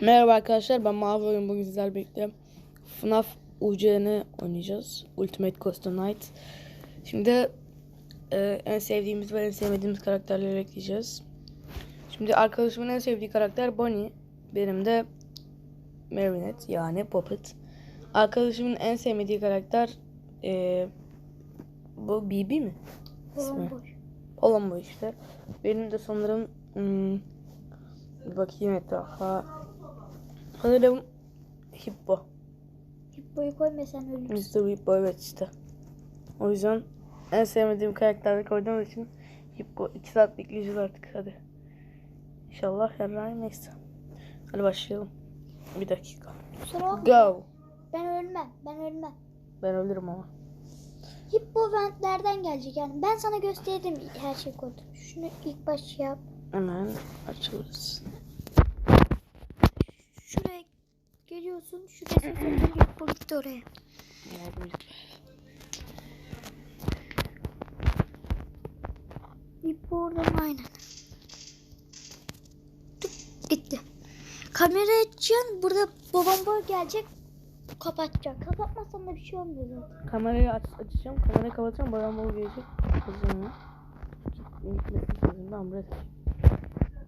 Merhaba arkadaşlar ben Mavi Oyun bugün sizlerle birlikte FNAF UC'ni oynayacağız. Ultimate Custom Night. Şimdi e, en sevdiğimiz ve en sevmediğimiz karakterleri ekleyeceğiz. Şimdi arkadaşımın en sevdiği karakter Bonnie. Benim de Marionette yani Puppet. Arkadaşımın en sevmediği karakter e, bu BB mi? Olan bu işte. Benim de sanırım hmm, bakayım etrafa. Sanırım Hippo. Hippoyu koyma sen ölürsün. Mr. Hippo evet işte. O yüzden en sevmediğim karakterleri koyduğum için Hippo 2 saat bekleyeceğiz artık hadi. İnşallah yarın neyse. Hadi başlayalım. Bir dakika. Kusura. Go. Ben ölmem. Ben ölmem. Ben ölürüm ama. Hippo ventlerden gelecek yani. Ben sana gösterdim her şeyi koydum. Şunu ilk baş yap. Hemen açılırız. Şuraya geliyorsun. Şuraya. Hippo gitti oraya. Hippo oradan aynen. Tık, gitti. Kamera açacaksın. Burada babam boy gelecek. Kapatacak. Kapatmazsan da bir şey olmuyor zaten. Kamerayı aç, açacağım. Kamerayı kapatacağım. Bayan bol gelecek. Kızım. Ben buraya.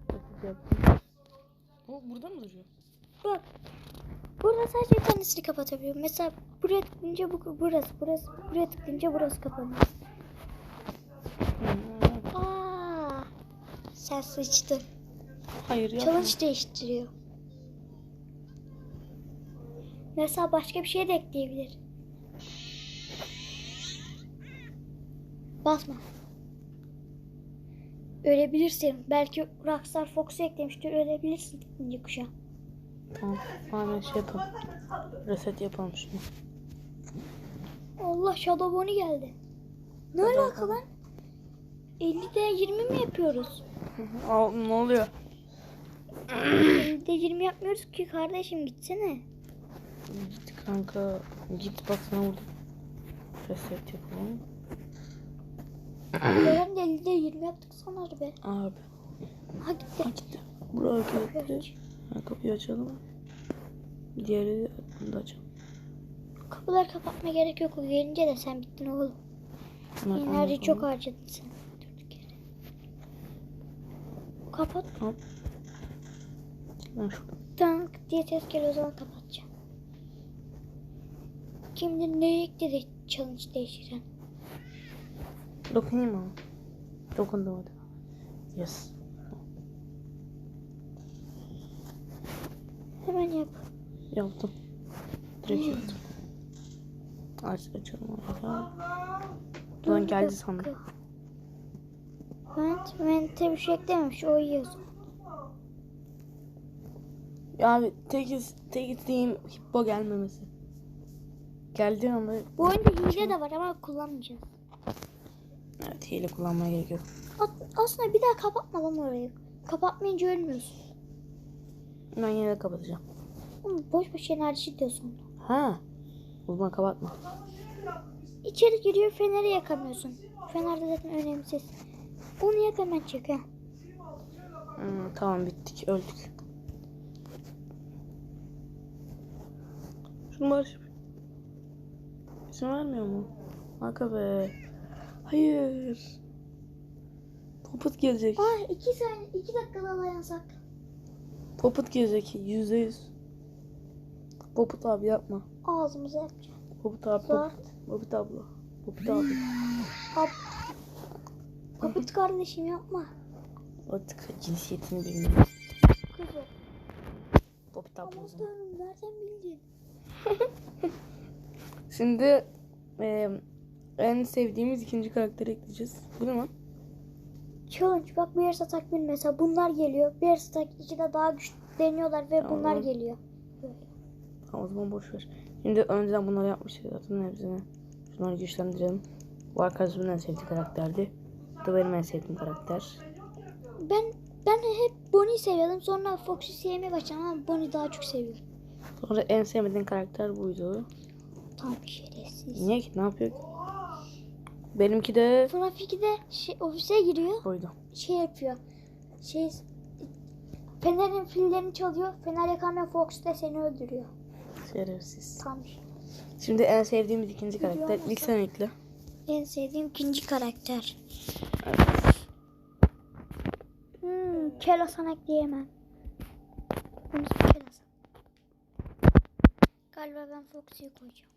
Nasıl yapayım? O burada mı duruyor? Bak. Burada sadece bir tanesini kapatabiliyorum. Mesela buraya tıklayınca bu burası, burası, buraya tıklayınca burası kapanıyor. Hmm. Aa, sen sıçtın. Hayır yapma. Challenge değiştiriyor. Mesela başka bir şey de ekleyebilir. Basma. Ölebilirsin. Belki Rockstar Fox'u eklemiştir. Ölebilirsin kuşa. Tamam. Hemen şey yapalım. Reset yapalım şunu. Allah Shadow Bonnie geldi. Ne Shadow alaka Bonnie. lan? 50'de 20 mi yapıyoruz? Ne oluyor? 50'de 20 yapmıyoruz ki kardeşim gitsene. Git kanka. Git bak sana burada. Reset yapalım. Ben de 50'de 20 yaptık sanır be. Abi. Ha gitti. Gitti. Buraya aç. Ha, kapıyı açalım. Diğeri bunu da açalım. Kapıları kapatma gerek yok. O gelince de sen bittin oğlum. Hemen Enerji çok harcadın sen. Kapat. Hop. Ben şurada. Tank diye ses geliyor o zaman kapatacağım. Kimdir ne ekledi challenge değiştiren? Dokunayım mı? Dokundum hadi. Yes. Hemen yap. Yaptım. Direkt yaptım. Aç açalım orada. Dur, geldi sandım. Vent, vente bir şey eklememiş. O iyi o zaman. Ya abi tek, tek isteğim hippo gelmemesi. Geldiği anda Bu oyunda hile de var ama kullanmayacağız. evet hile kullanmaya gerek yok. Aslında bir daha kapatma lan orayı. Kapatmayınca ölmüyorsun. Ben yine de kapatacağım. Oğlum boş boş enerji diyorsun. Ha. O zaman kapatma. İçeri giriyor feneri yakamıyorsun. Fener de zaten önemsiz. Onu yak hemen çık ha. Hmm, tamam bittik öldük. Şunu barış. İzin vermiyor mu? Aga be. Hayır. Poput gelecek. Aa iki saniye, iki dakika daha dayansak. Poput gelecek. Yüzde yüz. Poput abi yapma. Ağzımıza yapacağım. Poput abi. Poput, poput abla. Poput abi. Hop. Kaput kardeşim yapma. Artık cinsiyetini bilmiyorum. Kızı. Poput abla Aman nereden bildin? Şimdi e, en sevdiğimiz ikinci karakteri ekleyeceğiz. Bu ne lan? Challenge bak bir satak bir mesela bunlar geliyor. Bir satak iki de daha güçlü deniyorlar ve bunlar Tamam. geliyor. Tamam o zaman boş ver. Şimdi önceden bunları yapmıştık zaten hepsini. Şunları güçlendirelim. Bu arkadaşımın en sevdiği karakterdi. Bu da benim en sevdiğim karakter. Ben ben hep Bonnie'yi seviyordum. Sonra Fox'u sevmeye başladım ama Bonnie daha çok seviyorum. Sonra en sevmediğim karakter buydu. Tam şerefsiz. Niye ki? Ne yapıyor ki? Benimki de FNAF 2'de şey, ofise giriyor. buydu. Şey yapıyor. Şey Fener'in fillerini çalıyor. Fener yakalmayan Fox da seni öldürüyor. Şerefsiz. Tam Şimdi en sevdiğimiz ikinci karakter. İlk sen ekle. en sevdiğim ikinci karakter. Hmm, ekleyemem. Bunu Kelosan. Galiba ben Foxy'yi koyacağım.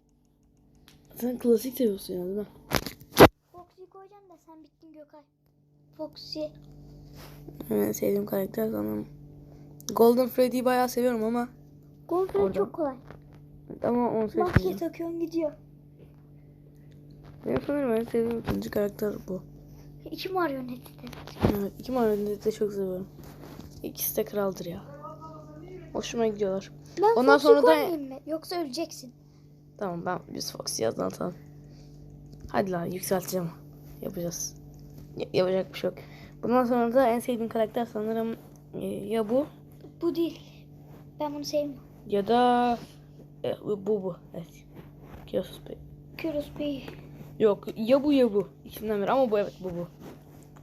Sen klasik seviyorsun ya değil mi? Foxy'yi koyacağım da sen bittin Gökay. Foxy. En sevdiğim karakter sanırım. Golden Freddy'yi bayağı seviyorum ama Golden çok kolay. Ama onu Maske seçmeyeceğim. takıyorsun gidiyor. Benim sanırım en sevdiğim ikinci karakter bu. İki marioneti de. Evet, iki marioneti de çok seviyorum. İkisi de kraldır ya. Hoşuma gidiyorlar. Ben Ondan Foxy sonra da- mı? Yoksa öleceksin. Tamam ben biz Foxy yazdan tamam. Hadi lan yükselteceğim. Yapacağız. Ya- yapacak bir şey yok. Bundan sonra da en sevdiğim karakter sanırım e, ya bu Bu değil. Ben bunu sevmiyorum. ya da e, bu bu. Evet. Kiyosus Bey. Kyrus Bey. Yok ya bu ya bu. İkisinden biri ama bu evet bu bu.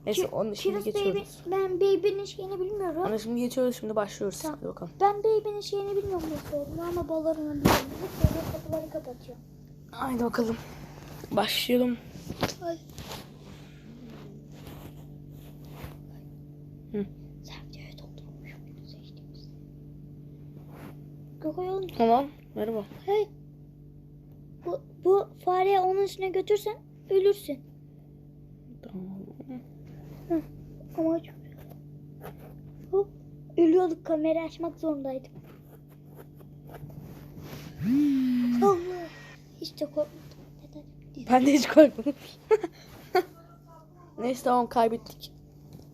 Neyse onu şimdi Baby, geçiyoruz. ben Baby'nin şeyini bilmiyorum. Onu şimdi geçiyoruz şimdi başlıyoruz. Tamam. Hadi bakalım. Ben Baby'nin şeyini bilmiyorum nasıl olduğunu ama ballarını biliyorum. Kere kapıları kapatıyor. Haydi bakalım. Başlayalım. Ay. Hı. Sen videoya doldurmuş muydun seçtiğimiz? Gökay oğlum. Tamam. Merhaba. Hey. Bu, bu fareyi onun üstüne götürsen ölürsün. Tamam. Ama çok... Hop. Ölüyorduk kamerayı açmak zorundaydım. Allah. Hiç de korkmadım. Neden? Ben de hiç korkmadım. Neyse tamam kaybettik.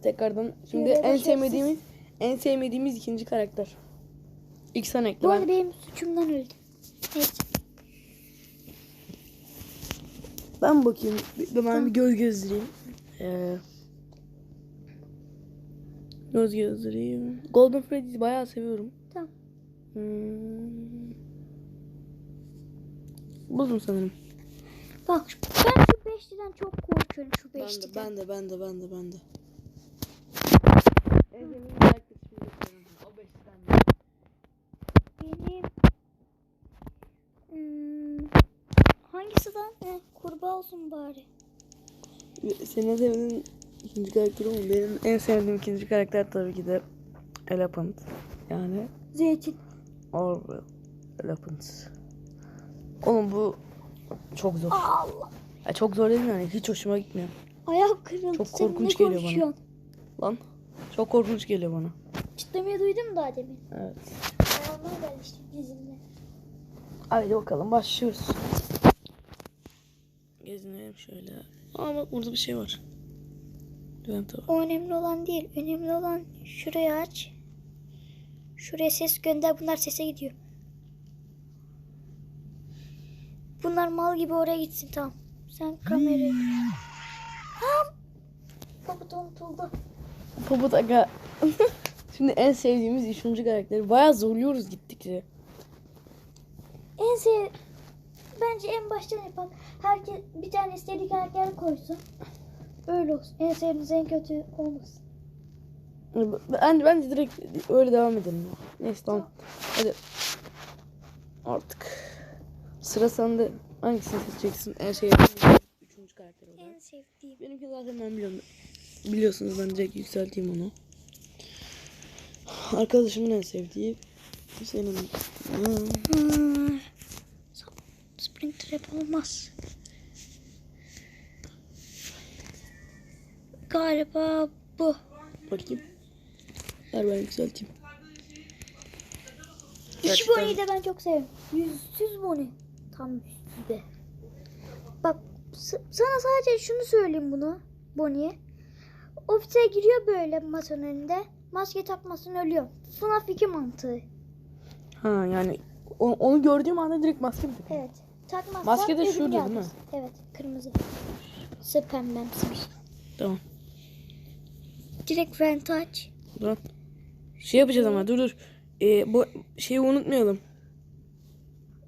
Tekrardan. Şimdi Yine en başarısız. sevmediğimiz en sevmediğimiz ikinci karakter. İlk sen ekle. Bu arada Ben, benim suçumdan öldü. Neyse. ben bakayım. Ben bir göz gezdireyim. Ee, göz gezdireyim. Golden Freddy'yi bayağı seviyorum. Tamam. Hmm. Buldum sanırım. Bak ben şu beşliden çok korkuyorum şu Ben de, ben de, ben de, ben de, ben de sevdiğim karakter şimdi söyleyeyim. O beşten de. Benim hmm, hangisi lan? Heh, kurbağa olsun bari. Senin en sevdiğin ikinci karakter mu? Benim en sevdiğim ikinci karakter tabii ki de Elephant. Yani Zeytin. Orwell Elephant. Oğlum bu çok zor. Allah. Ya çok zor değil mi yani? Hiç hoşuma gitmiyor. Ayak kırıldı. Çok Sen korkunç ne geliyor bana. Lan çok korkunç geliyor bana. Çıtlamayı duydun mu daha demin? Evet. Geldi işte dizimle. Haydi bakalım başlıyoruz. Gezinelim şöyle. Aa bak burada bir şey var. O önemli olan değil. Önemli olan şurayı aç. Şuraya ses gönder. Bunlar sese gidiyor. Bunlar mal gibi oraya gitsin tamam. Sen kamerayı... Kaput unutuldu. Popot Aga. Şimdi en sevdiğimiz üçüncü karakteri. Bayağı zorluyoruz gittikçe. En sev... Bence en baştan yapalım. Herkes bir tane istediği karakter koysun. Öyle olsun. En sevdiğiniz en kötü olmasın. Ben, bence direkt öyle devam edelim. Neyse tamam. Hadi. Artık. Sıra sende. Hangisini seçeceksin? En sevdiğin üçüncü karakter olarak. En sevdiğim. Benimki zaten ben biliyorum. Biliyorsunuz ben direkt yükselteyim onu. Arkadaşımın en sevdiği. Senin. Hmm. Spring Trap olmaz. Galiba bu. Bakayım. Ver ben yükselteyim. İki Bonnie'yi de ben çok seviyorum. Yüzsüz Bonnie. Tam yüzsüzde. Bak sana sadece şunu söyleyeyim bunu Bonnie'ye. Ofise giriyor böyle masanın önünde. Maske takmasın ölüyor. FNAF 2 mantığı. Ha yani o- onu gördüğüm anda direkt maske mi takıyorum? Evet. Takmazsan Maske de şurada değil mi? gelmez. Evet kırmızı. Sı pembemsi bir şey. Tamam. Direkt vent aç. Dur. Şey yapacağız ama dur dur. Ee, bu şeyi unutmayalım.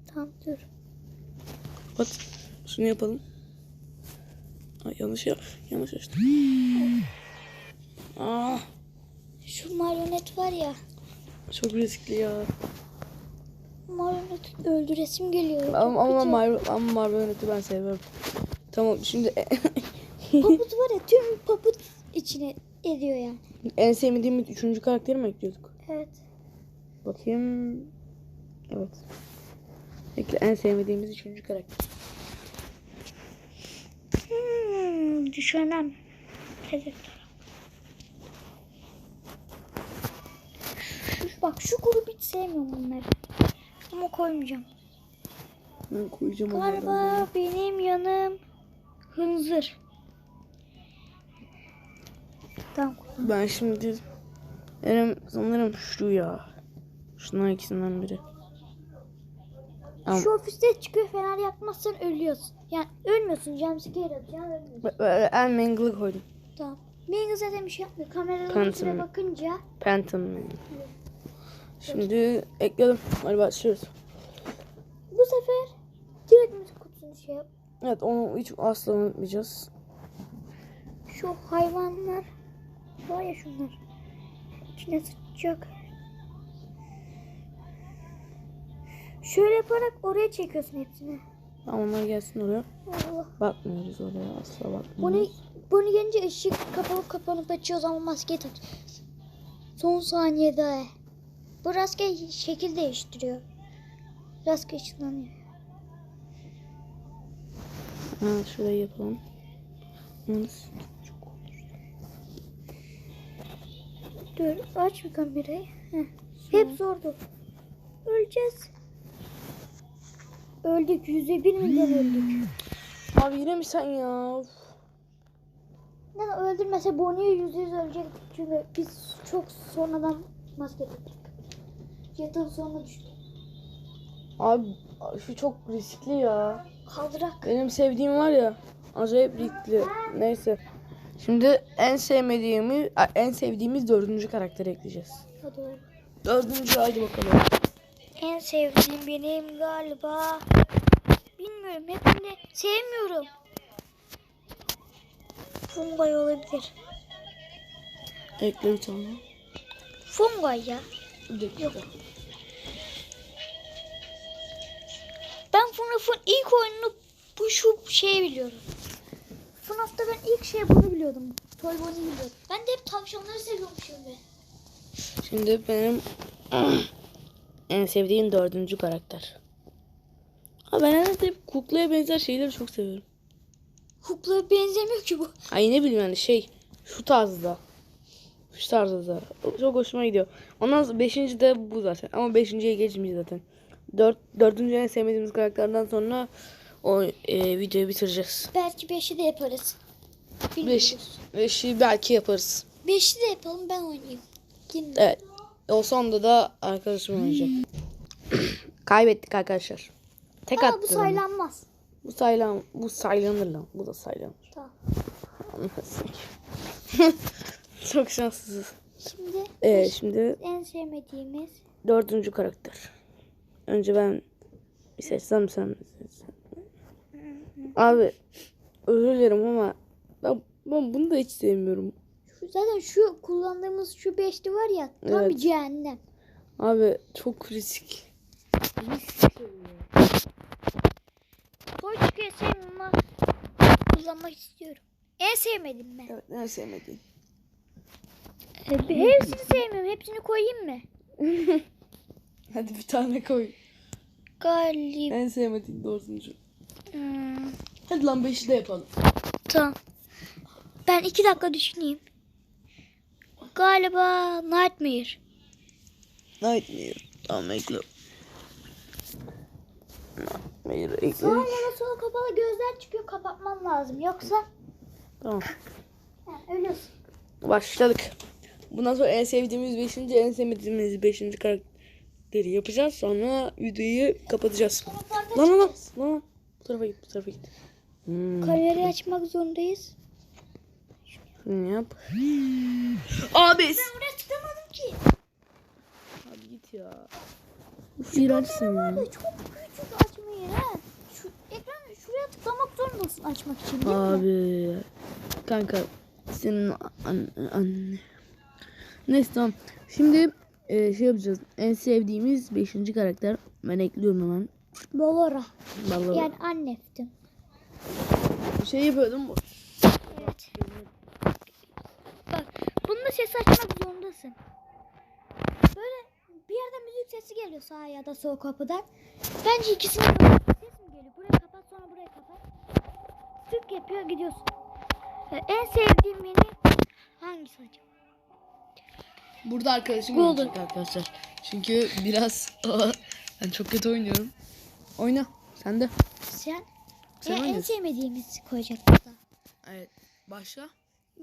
Tamam dur. Bak şunu yapalım. Ay yanlış ya yanlış açtım. Aa, Şu marionet var ya. Çok riskli ya. Marioneti öldüresim geliyor. Ama ama. Mar ama Marionet'i ben seviyorum. Tamam şimdi Paput var ya tüm paput içine ediyor yani. en sevmediğimiz üçüncü karakteri mi ekliyorduk? Evet. Bakayım. Evet. Ekle en sevmediğimiz üçüncü karakter. Hmm, düşünem. Evet. Şu- Bak şu grubu hiç sevmiyorum bunları. Ama koymayacağım. Ben koyacağım. Galiba benim yanım hınzır. Tamam. Ben şimdi benim sanırım şu ya. Şundan ikisinden biri. Ama Şu ofiste çıkıyor fener yakmazsan ölüyorsun. Yani ölmüyorsun. Jumpscare atacaksın ölmüyorsun. b- b- en mangle'ı koydum. Tamam. Mega zaten bir şey yapmıyor. Kameraların içine bakınca Phantom Man. Şimdi ekledim. Hadi başlıyoruz. bu sefer direkt müzik kutusunu şey yap. Evet onu hiç asla unutmayacağız. Şu hayvanlar var ya şunlar. İçine sıçacak. Şöyle yaparak oraya çekiyorsun hepsini. Tamam onlar gelsin oraya. Allah. Bakmıyoruz oraya asla Bunu, bakmıyoruz. bunu gelince ışık kapalı kapanıp açıyoruz ama maske tak. Son saniyede. Bu rastgele şekil değiştiriyor. Rastgele ışınlanıyor. Ha şurayı yapalım. Çok Dur aç bir kamerayı. Heh. Hep zordu. Öleceğiz. Öldük. Yüzde bir milyon öldük. Abi yine mi sen ya? Yani öldürmese Bonnie'yi yüzde yüz ölecektik. Çünkü biz çok sonradan maske taktık. Yatın sonra düştü. Abi şu çok riskli ya. Kaldırak. Benim sevdiğim var ya. Acayip riskli. Neyse. Şimdi en sevmediğimi, en sevdiğimiz dördüncü karakteri ekleyeceğiz. Hadi. Dördüncü hadi bakalım. En sevdiğim benim galiba. Bilmiyorum. Hepsini sevmiyorum. Fungay olabilir. Ekle bir tane. Fungay ya. Yok. Ben FNAF'ın ilk oyununu bu şu şeyi biliyorum. FNAF'ta ben ilk şey bunu biliyordum. Toy Bonnie biliyordum. Ben de hep tavşanları seviyormuşum be. Şimdi benim en sevdiğim dördüncü karakter. Ha ben herhalde hep kuklaya benzer şeyleri çok seviyorum. Hook'la benzemiyor ki bu. Ay ne bileyim yani şey şu tarzda. Şu tarzda. Çok hoşuma gidiyor. Ondan sonra beşinci de bu zaten. Ama beşinciye geçmeyeceğiz zaten. Dört, dördüncü en sevmediğimiz karakterden sonra o e, videoyu bitireceğiz. Belki 5'i de yaparız. Beş, Bilmiyoruz. beşi belki yaparız. 5'i de yapalım ben oynayayım. Yine. Evet. O sonda da arkadaşım oynayacak. Kaybettik arkadaşlar. Tek Aa, bu saylanmaz. Bu saylan, bu saylanır lan. Bu da saylanır. Tamam. Anlasın ki. Çok şanssızız. Şimdi Evet şimdi en sevmediğimiz dördüncü karakter. Önce ben bir seçsem sen mi seçsen? Abi özür dilerim ama ben, ben bunu da hiç sevmiyorum. şu, zaten şu kullandığımız şu beşli var ya tam bir Evet. cehennem. Abi çok sevmiyorum ama kullanmak istiyorum. En sevmedim ben. Evet en sevmediğim. Hepsini sevmiyorum. Hepsini koyayım mı? Hadi bir tane koy. Galiba. En sevmediğim dördüncü. Hmm, Hadi lan beşi de yapalım. tamam. Ben iki dakika düşüneyim. Galiba Nightmare. Nightmare. Tamam ekle. Nightmare ekle. Sağ ya da sola kapalı gözler çıkıyor. Kapatmam lazım. Yoksa Tamam. ha, ölüyorsun. Başladık. Bundan sonra en sevdiğimiz 5. en sevmediğimiz 5. karakteri yapacağız. Sonra videoyu kapatacağız. Lan lan lan. lan. Bu tarafa git. Bu tarafa git. Hmm. Kamerayı açmak zorundayız. Şunu yap. Abi. Ben oraya tıklamadım ki. Abi git ya. İğrençsin ya. çok küçük açmayı ha. Şu ekranı şuraya tıklamak zorundasın açmak için? Abi. Kanka. Senin an- anne. Neyse tamam. Şimdi e, şey yapacağız. En sevdiğimiz 5. karakter. Ben ekliyorum hemen. Bolora. Vallahi Yani annemdim. şey yapıyordum bu. Evet. Bak bunun da sesi açmak zorundasın. Böyle bir yerden müzik sesi geliyor sağ ya da sol kapıdan. Bence ikisini böyle ses mi geliyor? Burayı kapat sonra burayı kapat. Tık yapıyor gidiyorsun. Ya en sevdiğim yeni hangisi acaba? Burada arkadaşım olacak arkadaşlar. Çünkü biraz ben çok kötü oynuyorum. Oyna. Sen de. Sen, Sen Ya en sevmediğimiz koyacak burada. Evet. Başla.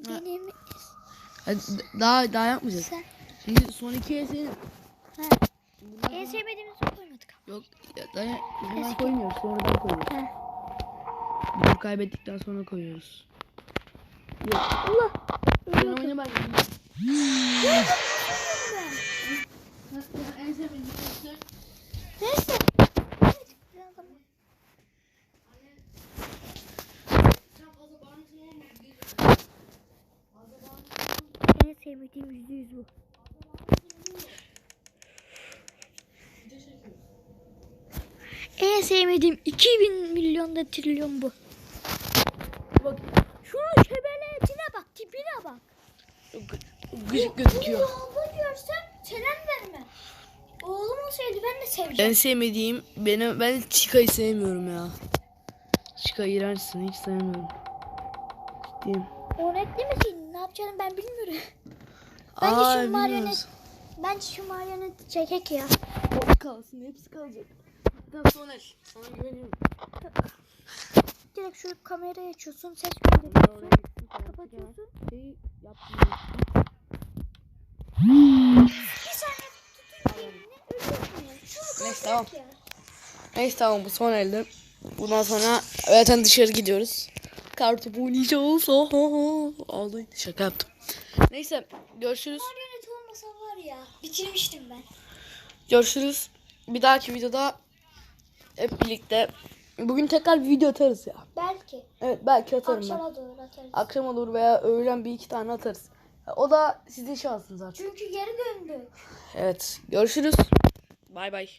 Benim Hadi daha daha yapmayacağız. sen. Şimdi son ikiye senin. Ha. En sevmediğimizi koymadık. Yok ya, daha bundan koymuyoruz. Sonradan koyuyoruz. Ha. Bunu kaybettikten sonra koyuyoruz. Yok. Allah. Sen oyna bak. En sevmediğim yüzde yüz bu. En sevmediğim 2000 milyonda trilyon bu. Bak. Şunun şebeletine bak, tipine bak. Gıcık gözüküyor. Oğlu görsem selam verme. Oğlum olsaydı ben de seveceğim. En sevmediğim benim ben Chica'yı sevmiyorum ya. Chica iğrençsin hiç sevmiyorum. Ciddiyim. Örnekli misin? Ne yapacağını ben bilmiyorum. Bence Aa, şu marionet, bence şu marionet çekek ya. O kalsın hepsi kalacak. Hatta Soner sana güveniyorum. Direkt şu kamerayı açıyorsun, ses gönderiyorsun, kapatıyorsun. Şeyi yaptım. Bir saniye tutun elini, ölüyorsun ya. Şunu Neyse, tamam. Neyse tamam bu son elde. Bundan sonra zaten dışarı gidiyoruz. Kartopu oynayacağız. Ağlayın. Şaka yaptım. Neyse görüşürüz. Marionet olmasa var ya, bitirmiştim ben. Görüşürüz. Bir dahaki videoda hep birlikte. Bugün tekrar bir video atarız ya. Belki. Evet belki atarım ben. Akşama doğru atarız. Akşam olur veya öğlen bir iki tane atarız. O da sizin şansınız artık. Çünkü geri döndü. Evet görüşürüz. Bay bay.